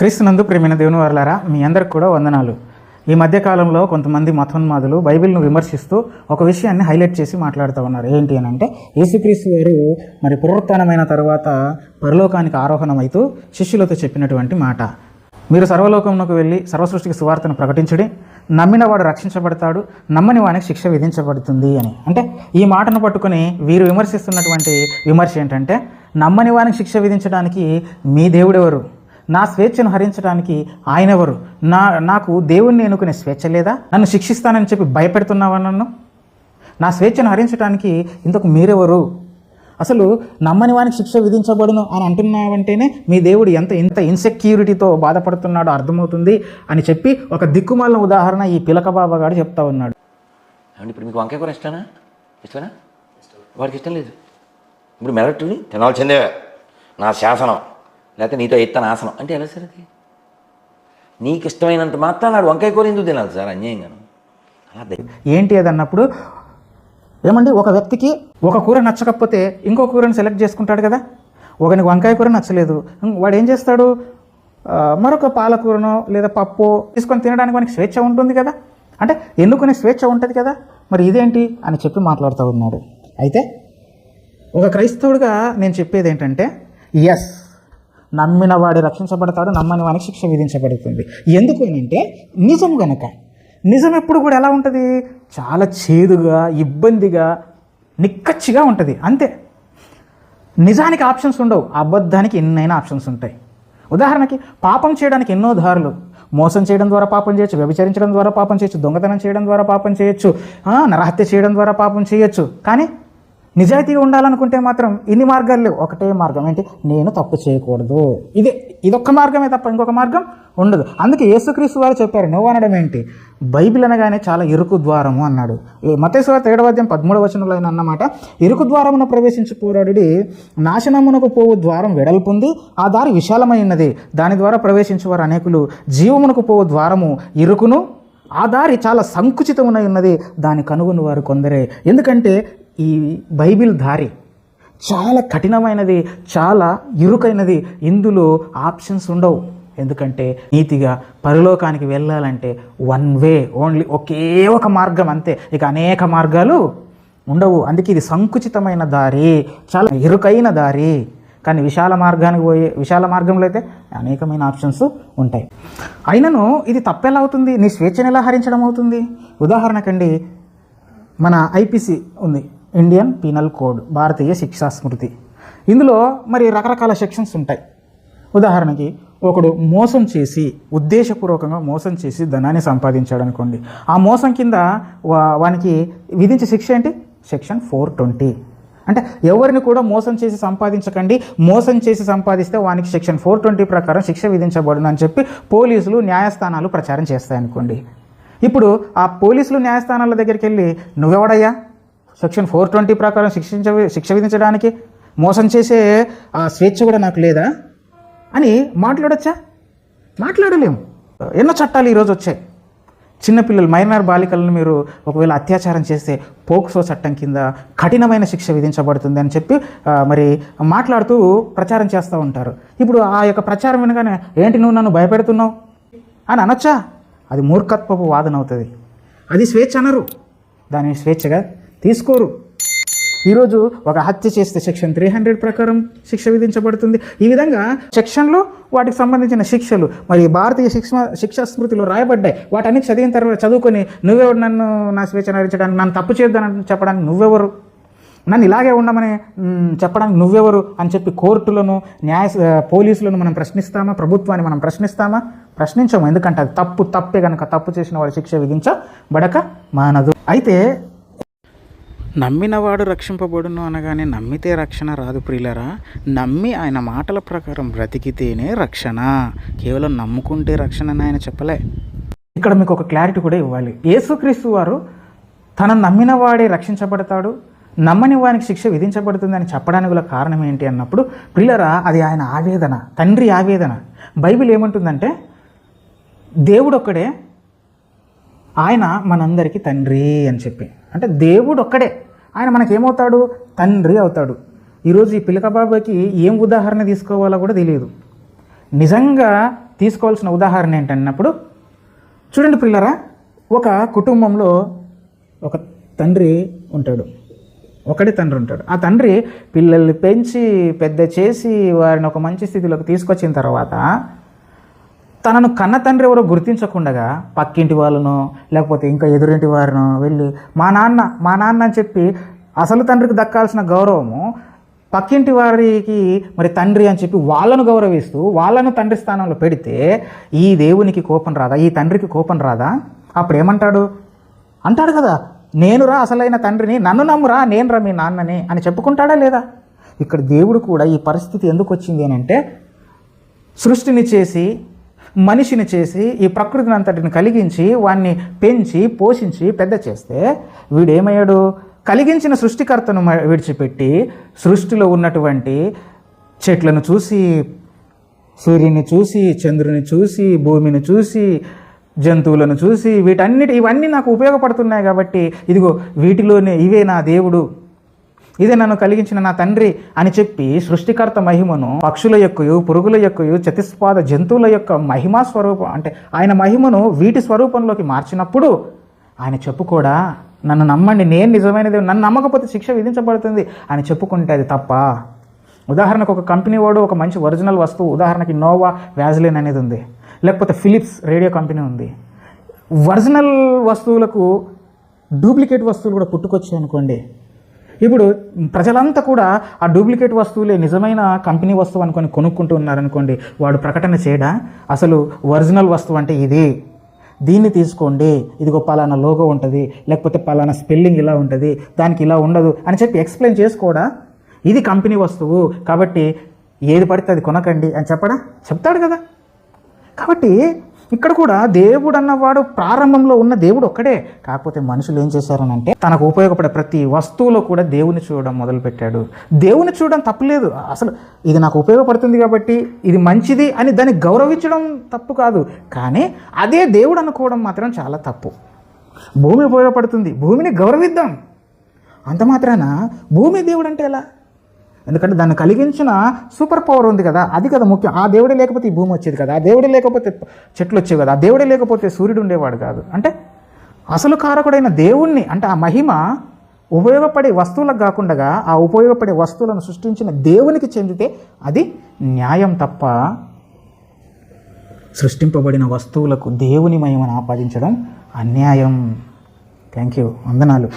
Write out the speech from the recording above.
క్రీస్తునందు ప్రేమైన దేవుని వర్లారా మీ అందరికి కూడా వందనాలు. ఈ మధ్యకాలంలో కొంతమంది మతోన్మాదులు బైబిల్ను విమర్శిస్తూ ఒక విషయాన్ని హైలైట్ చేసి మాట్లాడుతూ ఉన్నారు. ఏంటి అని అంటే యేసుక్రీస్తు వారు మరి పునరుత్నమైన తర్వాత పరలోకానికి ఆరోహణమైతూ శిష్యులతో చెప్పినటువంటి మాట. మీరు సర్వలోకంలోకి వెళ్ళి సర్వసృష్టికి సువార్తను ప్రకటించుడి నమ్మినవాడు రక్షించబడతాడు నమ్మని వానికి శిక్ష విధించబడుతుంది అని. అంటే ఈ మాటను పట్టుకొని వీరు విమర్శిస్తున్నటువంటి విమర్శ ఏంటంటే నమ్మని వానికి శిక్ష విధించడానికి మీ దేవుడెవరు? నా స్వేచ్ఛను హరించడానికి ఆయన ఎవరు? నా నాకు దేవుణ్ణి ఎన్నుకునే స్వేచ్ఛ లేదా? నన్ను శిక్షిస్తానని చెప్పి భయపెడుతున్నావా నన్ను? నా స్వేచ్ఛను హరించడానికి ఇంతకు మీరెవరు? అసలు నమ్మని వానికి శిక్ష విధించబడును అని అంటున్నావంటేనే మీ దేవుడు ఎంత ఇంత ఇన్సెక్యూరిటీతో బాధపడుతున్నాడో అర్థమవుతుంది అని చెప్పి ఒక దిక్కుమాలిన ఉదాహరణ ఈ పిలక గారు చెప్తా ఉన్నాడు. ఇప్పుడు మీకు వంకాయ కూర ఇష్టమా? ఇష్టమేనా? వాడికి ఇష్టం లేదు. ఇప్పుడు మెరట్టుని తినాల్సిందే. నా శాసనం. లేకపోతే నీతో ఎత్తాను ఆసనం. అంటే ఎలా సార్ అది? నీకు ఇష్టమైనంత మాత్రం నాడు వంకాయ కూర ఎందుకు తినాలి సార్ అన్యాయంగాను? అలా ఏంటి అది అన్నప్పుడు ఏమండి ఒక వ్యక్తికి ఒక కూర నచ్చకపోతే ఇంకో కూరని సెలెక్ట్ చేసుకుంటాడు కదా? ఒకనికి వంకాయ కూర నచ్చలేదు. వాడు ఏం చేస్తాడు మరొక పాలకూరనో లేదా పప్పు తీసుకొని తినడానికి వానికి స్వేచ్ఛ ఉంటుంది కదా? అంటే ఎన్నుకునే స్వేచ్ఛ ఉంటుంది కదా? మరి ఇదేంటి అని చెప్పి మాట్లాడుతూ ఉన్నాడు. అయితే ఒక క్రైస్తవుడిగా నేను చెప్పేది ఏంటంటే ఎస్ నమ్మిన వాడు రక్షించబడతాడు నమ్మని వానికి శిక్ష విధించబడుతుంది. ఎందుకు అని అంటే నిజం గనక. నిజం ఎప్పుడు కూడా ఎలా ఉంటుంది? చాలా చేదుగా ఇబ్బందిగా నిక్కచ్చిగా ఉంటుంది. అంతే. నిజానికి ఆప్షన్స్ ఉండవు. అబద్ధానికి ఎన్నైనా ఆప్షన్స్ ఉంటాయి. ఉదాహరణకి పాపం చేయడానికి ఎన్నో దారులు మోసం చేయడం ద్వారా పాపం చేయొచ్చు వ్యభిచరించడం ద్వారా పాపం చేయొచ్చు దొంగతనం చేయడం ద్వారా పాపం చేయొచ్చు ఆ, నరహత్య చేయడం ద్వారా పాపం చేయొచ్చు. కానీ నిజాయితీగా ఉండాలనుకుంటే మాత్రం ఇన్ని మార్గాలు లేవు. ఒకటే మార్గం ఏంటి? నేను తప్పు చేయకూడదు. ఇదే ఇదొక్క మార్గమే తప్ప ఇంకొక మార్గం ఉండదు. అందుకే యేసుక్రీస్తు వారు చెప్పారు నువ్వు అనడం ఏంటి? బైబిల్ అనగానే చాలా ఇరుకు ద్వారము అన్నాడు. మతేశ్వర తేడవాద్యం పదమూడవ వచనంలో ఆయన అన్నమాట ఇరుకు ద్వారమున ప్రవేశించి పోరాడి నాశనమునకు పోవు ద్వారం వెడల్పుంది ఆ దారి విశాలమైనది దాని ద్వారా ప్రవేశించేవారు అనేకులు జీవమునకు పోవు ద్వారము ఇరుకును ఆ దారి చాలా సంకుచితమునై ఉన్నది. దాని కనుగొని వారు కొందరే. ఎందుకంటే ఈ బైబిల్ దారి చాలా కఠినమైనది చాలా ఇరుకైనది. ఇందులో ఆప్షన్స్ ఉండవు. ఎందుకంటే నీతిగా పరలోకానికి వెళ్ళాలంటే వన్ వే ఓన్లీ ఒకే ఒక మార్గం అంతే. ఇక అనేక మార్గాలు ఉండవు. అందుకే ఇది సంకుచితమైన దారి చాలా ఇరుకైన దారి. కానీ విశాల మార్గానికి పోయే విశాల మార్గంలో అయితే అనేకమైన ఆప్షన్స్ ఉంటాయి. అయినను ఇది తప్పెలా అవుతుంది? నీ స్వేచ్ఛను ఎలా హరించడం అవుతుంది? ఉదాహరణకండి మన ఐపీసీ ఉంది. ఇండియన్ పీనల్ కోడ్ భారతీయ శిక్షా స్మృతి. ఇందులో మరి రకరకాల సెక్షన్స్ ఉంటాయి. ఉదాహరణకి ఒకడు మోసం చేసి ఉద్దేశపూర్వకంగా మోసం చేసి ధనాన్ని సంపాదించాడు అనుకోండి ఆ మోసం కింద వా- వానికి విధించే శిక్ష ఏంటి? సెక్షన్ ఫోర్ ట్వంటీ అంటే ఎవరిని కూడా మోసం చేసి సంపాదించకండి. మోసం చేసి సంపాదిస్తే వానికి సెక్షన్ ఫోర్ ట్వంటీ ప్రకారం శిక్ష విధించబడును అని చెప్పి పోలీసులు న్యాయస్థానాలు ప్రచారం చేస్తాయనుకోండి. ఇప్పుడు ఆ పోలీసులు న్యాయస్థానాల దగ్గరికి వెళ్ళి నువ్వెవడయ్యా? సెక్షన్ ఫోర్ ట్వంటీ ప్రకారం శిక్షించ శిక్ష విధించడానికి మోసం చేసే ఆ స్వేచ్ఛ కూడా నాకు లేదా? అని మాట్లాడచ్చా? మాట్లాడలేము. ఎన్నో చట్టాలు ఈరోజు వచ్చాయి. చిన్నపిల్లలు మైనర్ బాలికలను మీరు ఒకవేళ అత్యాచారం చేస్తే పోక్సో చట్టం కింద కఠినమైన శిక్ష విధించబడుతుంది అని చెప్పి మరి మాట్లాడుతూ ప్రచారం చేస్తూ ఉంటారు. ఇప్పుడు ఆ యొక్క ప్రచారం వినగానే ఏంటి నువ్వు నన్ను భయపెడుతున్నావు? అని అనొచ్చా? అది మూర్ఖత్వపు వాదన అవుతుంది. అది స్వేచ్ఛ అనరు. దాని స్వేచ్ఛగా తీసుకోరు. ఈరోజు ఒక హత్య చేస్తే సెక్షన్ త్రీ హండ్రెడ్ ప్రకారం శిక్ష విధించబడుతుంది. ఈ విధంగా సెక్షన్లో వాటికి సంబంధించిన శిక్షలు మరి భారతీయ శిక్ష శిక్షా స్మృతిలో రాయబడ్డాయి. వాటన్ని చదివిన తర్వాత చదువుకొని నువ్వెవరు నన్ను నా స్వేచ్ఛ నరించడానికి నన్ను తప్పు చేద్దానని చెప్పడానికి నువ్వెవరు? నన్ను ఇలాగే ఉండమని చెప్పడానికి నువ్వెవరు? అని చెప్పి కోర్టులను న్యాయ పోలీసులను మనం ప్రశ్నిస్తామా? ప్రభుత్వాన్ని మనం ప్రశ్నిస్తామా? ప్రశ్నించము. ఎందుకంటే అది తప్పు తప్పే కనుక తప్పు చేసిన వాడు శిక్ష విధించబడక మానదు. అయితే నమ్మినవాడు రక్షింపబడును అనగానే నమ్మితే రక్షణ రాదు ప్రియులరా. నమ్మి ఆయన మాటల ప్రకారం బ్రతికితేనే రక్షణ. కేవలం నమ్ముకుంటే రక్షణ అని ఆయన చెప్పలే. ఇక్కడ మీకు ఒక క్లారిటీ కూడా ఇవ్వాలి. యేసుక్రీస్తు వారు తన నమ్మిన వాడే రక్షించబడతాడు. నమ్మని వానికి శిక్ష విధించబడుతుంది అని చెప్పడానికి గల కారణం ఏంటి అన్నప్పుడు ప్రియులరా అది ఆయన ఆవేదన తండ్రి ఆవేదన. బైబిల్ ఏమంటుందంటే దేవుడు ఒక్కడే ఆయన మనందరికీ తండ్రి అని చెప్పి. అంటే దేవుడు ఒక్కడే. ఆయన మనకేమవుతాడు? తండ్రి అవుతాడు. ఈరోజు ఈ పిలకబాబాకి ఏం ఉదాహరణ తీసుకోవాలో కూడా తెలియదు. నిజంగా తీసుకోవాల్సిన ఉదాహరణ ఏంటన్నప్పుడు చూడండి పిల్లరా ఒక కుటుంబంలో ఒక తండ్రి ఉంటాడు. ఒకడే తండ్రి ఉంటాడు. ఆ తండ్రి పిల్లల్ని పెంచి పెద్ద చేసి వారిని ఒక మంచి స్థితిలోకి తీసుకొచ్చిన తర్వాత తనను కన్న తండ్రి ఎవరో గుర్తించకుండగా పక్కింటి వాళ్ళను లేకపోతే ఇంకా ఎదురింటి వారిను వెళ్ళి మా నాన్న మా నాన్న అని చెప్పి అసలు తండ్రికి దక్కాల్సిన గౌరవము పక్కింటి వారికి మరి తండ్రి అని చెప్పి వాళ్ళను గౌరవిస్తూ వాళ్ళను తండ్రి స్థానంలో పెడితే ఈ దేవునికి కోపం రాదా? ఈ తండ్రికి కోపం రాదా? అప్పుడు ఏమంటాడు అంటాడు కదా నేనురా అసలైన తండ్రిని నన్ను నమ్మురా నేనురా మీ నాన్నని అని చెప్పుకుంటాడా లేదా? ఇక్కడ దేవుడు కూడా ఈ పరిస్థితి ఎందుకు వచ్చింది అని అంటే సృష్టిని చేసి మనిషిని చేసి ఈ ప్రకృతిని అంతటిని కలిగించి వాణ్ణి పెంచి పోషించి పెద్ద చేస్తే వీడేమయ్యాడు? కలిగించిన సృష్టికర్తను విడిచిపెట్టి సృష్టిలో ఉన్నటువంటి చెట్లను చూసి సూర్యుని చూసి చంద్రుని చూసి భూమిని చూసి జంతువులను చూసి వీటన్నిటి ఇవన్నీ నాకు ఉపయోగపడుతున్నాయి కాబట్టి ఇదిగో వీటిలోనే ఇవే నా దేవుడు. ఇదే నన్ను కలిగించిన నా తండ్రి అని చెప్పి సృష్టికర్త మహిమను పక్షుల యొక్కయు పురుగుల యొక్కయు చతుస్పాద జంతువుల యొక్క మహిమా స్వరూపం అంటే ఆయన మహిమను వీటి స్వరూపంలోకి మార్చినప్పుడు ఆయన చెప్పుకోడా నన్ను నమ్మండి నేను నిజమైనది నన్ను నమ్మకపోతే శిక్ష విధించబడుతుంది అని చెప్పుకుంటే అది తప్ప. ఉదాహరణకు ఒక కంపెనీ వాడు ఒక మంచి ఒరిజినల్ వస్తువు ఉదాహరణకి నోవా వ్యాజ్లిన్ అనేది ఉంది లేకపోతే ఫిలిప్స్ రేడియో కంపెనీ ఉంది. ఒరిజినల్ వస్తువులకు డూప్లికేట్ వస్తువులు కూడా పుట్టుకొచ్చాయి అనుకోండి ఇప్పుడు ప్రజలంతా కూడా ఆ డూప్లికేట్ వస్తువులే నిజమైన కంపెనీ వస్తువు అనుకొని కొనుక్కుంటూ ఉన్నారనుకోండి వాడు ప్రకటన చేయడా? అసలు ఒరిజినల్ వస్తువు అంటే ఇది. దీన్ని తీసుకోండి. ఇదిగో పలానా లోగో ఉంటుంది లేకపోతే పలానా స్పెల్లింగ్ ఇలా ఉంటుంది దానికి ఇలా ఉండదు అని చెప్పి ఎక్స్ప్లెయిన్ చేసుకోడా? ఇది కంపెనీ వస్తువు కాబట్టి ఏది పడితే అది కొనకండి అని చెప్పడా? చెప్తాడు కదా. కాబట్టి ఇక్కడ కూడా దేవుడు అన్నవాడు ప్రారంభంలో ఉన్న దేవుడు ఒక్కడే. కాకపోతే మనుషులు ఏం చేశారనంటే తనకు ఉపయోగపడే ప్రతి వస్తువులో కూడా దేవుని చూడడం మొదలుపెట్టాడు. దేవుని చూడడం తప్పులేదు అసలు ఇది నాకు ఉపయోగపడుతుంది కాబట్టి ఇది మంచిది అని దాన్ని గౌరవించడం తప్పు కాదు. కానీ అదే దేవుడు అనుకోవడం మాత్రం చాలా తప్పు. భూమి ఉపయోగపడుతుంది. భూమిని గౌరవిద్దాం. అంత మాత్రాన భూమి దేవుడు అంటే ఎలా? ఎందుకంటే దాన్ని కలిగించిన సూపర్ పవర్ ఉంది కదా అది కదా ముఖ్యం. ఆ దేవుడే లేకపోతే ఈ భూమి వచ్చేది కదా ఆ దేవుడే లేకపోతే చెట్లు వచ్చేవి కదా ఆ దేవుడే లేకపోతే సూర్యుడు ఉండేవాడు కాదు. అంటే అసలు కారకుడైన దేవుణ్ణి అంటే ఆ మహిమ ఉపయోగపడే వస్తువులకు కాకుండా ఆ ఉపయోగపడే వస్తువులను సృష్టించిన దేవునికి చెందితే అది న్యాయం తప్ప సృష్టింపబడిన వస్తువులకు దేవుని మహిమను ఆపాదించడం అన్యాయం. థ్యాంక్ యూ వందనాలు.